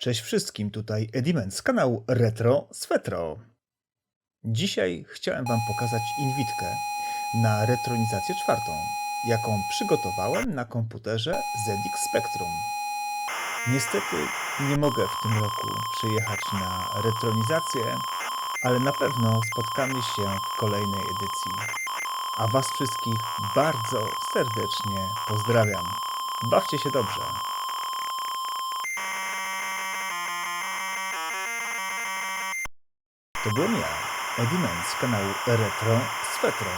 Cześć wszystkim, tutaj Edimen z kanału Retro Swetro. Dzisiaj chciałem Wam pokazać inwitkę na retronizację czwartą, jaką przygotowałem na komputerze ZX Spectrum. Niestety nie mogę w tym roku przyjechać na retronizację, ale na pewno spotkamy się w kolejnej edycji. A Was wszystkich bardzo serdecznie pozdrawiam. Bawcie się dobrze. To byłem ja, Edimen z kanału Retro Swetro.